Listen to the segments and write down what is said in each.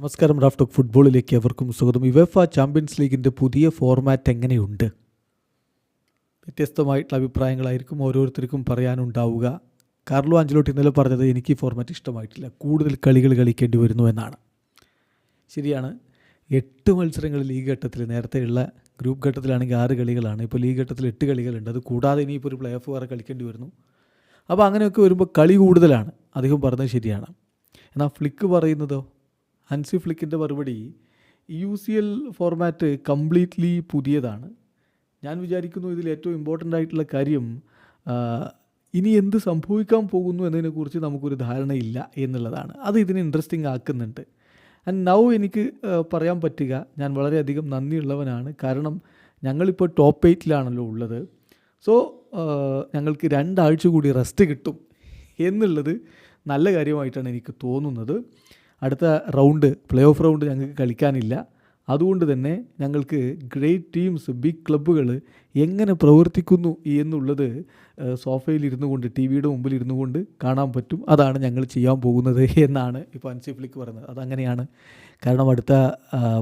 നമസ്കാരം Raf talk ഫുട്ബോളിലേക്ക് അവർക്കും സ്വാഗതം. യുവഫ ചാമ്പ്യൻസ് ലീഗിന്റെ പുതിയ ഫോർമാറ്റ് എങ്ങനെയുണ്ട്? വ്യത്യസ്തമായിട്ടുള്ള അഭിപ്രായങ്ങളായിരിക്കും ഓരോരുത്തർക്കും പറയാനുണ്ടാവുക. കാർലോ അഞ്ചലോട്ട് ഇന്നലെ പറഞ്ഞത് എനിക്ക് ഈ ഫോർമാറ്റ് ഇഷ്ടമായിട്ടില്ല. കൂടുതൽ കളികൾ കളിക്കേണ്ടി വരുന്നു എന്നാണ്. ശരിയാണ്. എട്ട് മത്സരങ്ങൾ ലീഗ് ഘട്ടത്തിൽ നേരത്തെയുള്ള ഗ്രൂപ്പ് ഘട്ടത്തിലാണെങ്കിൽ ആറ് കളികളാണ്. ഇപ്പോൾ ലീഗ് ഘട്ടത്തിൽ എട്ട് കളികളുണ്ട്. അത് കൂടാതെ ഇനിയിപ്പോൾ ഒരു പ്ലേ ഓഫ് വേറെ കളിക്കേണ്ടി വരുന്നു. അപ്പോൾ അങ്ങനെയൊക്കെ വരുമ്പോൾ കളി കൂടുതലാണ്. അദ്ദേഹം പറഞ്ഞത് ശരിയാണ്. എന്നാൽ ഫ്ലിക്ക് പറയുന്നതോ ഹൻസി ഫ്ലിക്കിന്റെ മറുപടി U C L format completely പുതിയതാണ്. ഞാൻ വിചാരിക്കുന്നു ഇതിൽ ഏറ്റവും ഇമ്പോർട്ടന്റ് ആയിട്ടുള്ള കാര്യം ഇനി എന്ത് സംഭവിക്കാൻ പോകുന്നു എന്നതിനെക്കുറിച്ച് നമുക്കൊരു ധാരണയില്ല എന്നുള്ളതാണ്. അത് ഇതിനെ ഇൻട്രസ്റ്റിംഗ് ആക്കുന്നുണ്ട്. ആൻഡ് നൗ എനിക്ക് പറയാൻ പറ്റുക ഞാൻ വളരെയധികം നന്ദിയുള്ളവനാണ്. കാരണം ഞങ്ങളിപ്പോൾ ടോപ്പ് എയ്റ്റിലാണല്ലോ ഉള്ളത്. സോ ഞങ്ങൾക്ക് രണ്ടാഴ്ച കൂടി റെസ്റ്റ് കിട്ടും എന്നുള്ളത് നല്ല കാര്യമായിട്ടാണ് എനിക്ക് തോന്നുന്നത്. അടുത്ത റൗണ്ട് പ്ലേ ഓഫ് റൗണ്ട് ഞങ്ങൾക്ക് കളിക്കാനില്ല. അതുകൊണ്ട് തന്നെ ഞങ്ങൾക്ക് ഗ്രേറ്റ് ടീംസ് ബിഗ് ക്ലബ്ബുകൾ എങ്ങനെ പ്രവർത്തിക്കുന്നു എന്നുള്ളത് സോഫയിലിരുന്നു കൊണ്ട് ടി വിയുടെ മുമ്പിൽ ഇരുന്നു കൊണ്ട് കാണാൻ പറ്റും. അതാണ് ഞങ്ങൾ ചെയ്യാൻ പോകുന്നത് എന്നാണ് ഇപ്പോൾ അൻസി ഫ്ലിക്ക് പറയുന്നത്. അതങ്ങനെയാണ്. കാരണം അടുത്ത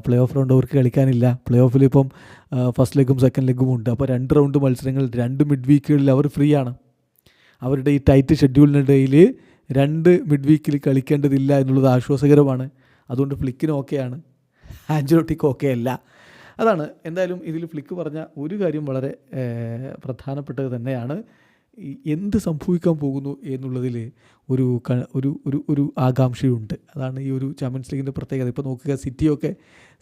പ്ലേ ഓഫ് റൗണ്ട് അവർക്ക് കളിക്കാനില്ല. പ്ലേ ഓഫിൽ ഇപ്പം ഫസ്റ്റ് ലെഗും സെക്കൻഡ് ലെഗും ഉണ്ട്. അപ്പോൾ രണ്ട് റൗണ്ട് മത്സരങ്ങൾ രണ്ട് മിഡ് വീക്കുകളിൽ അവർ ഫ്രീ ആണ്. അവരുടെ ഈ ടൈറ്റ് ഷെഡ്യൂളിനിടയിൽ രണ്ട് മിഡ് വീക്കിൽ കളിക്കേണ്ടതില്ല എന്നുള്ളത് ആശ്വാസകരമാണ്. അതുകൊണ്ട് ഫ്ലിക്കിന് ഓക്കെയാണ് ആഞ്ചലോട്ടിക്ക് ഓക്കെ അല്ല അതാണ്. എന്തായാലും ഇതിൽ ഫ്ലിക്ക് പറഞ്ഞ ഒരു കാര്യം വളരെ പ്രധാനപ്പെട്ടത് തന്നെയാണ്. എന്ത് സംഭവിക്കാൻ പോകുന്നു എന്നുള്ളതിൽ ഒരു ഒരു ഒരു ഒരു ആകാംക്ഷയുണ്ട്. അതാണ് ഈ ഒരു ചാമ്പ്യൻസ് ലീഗിന്റെ പ്രത്യേകത. ഇപ്പോൾ നോക്കുക സിറ്റിയൊക്കെ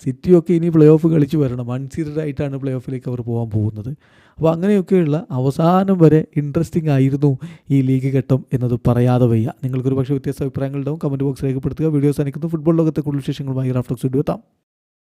സിറ്റിയൊക്കെ ഇനി പ്ലേ ഓഫ് കളിച്ച് വരണം. അൺസീഡഡ് ആയിട്ടാണ് പ്ലേ ഓഫിലേക്ക് അവർ പോകാൻ പോകുന്നത്. അപ്പോൾ അങ്ങനെയൊക്കെയുള്ള അവസാനം വരെ ഇൻട്രസ്റ്റിംഗ് ആയിരുന്നു ഈ ലീഗ് ഘട്ടം എന്നത് പറയാതെ വയ്യ. നിങ്ങൾക്കൊരു പക്ഷേ വ്യത്യസ്ത അഭിപ്രായങ്ങളുണ്ടാവും. കമന്റ് ബോക്സ് രേഖപ്പെടുത്തുക. വീഡിയോസ് അനിക്കുന്നു ഫുട്ബോൾ ലോകത്തെ കൂടുതൽ വിശേഷങ്ങളുമായി റാഫ്റ്റോക്സ് വീഡിയോ എത്താം.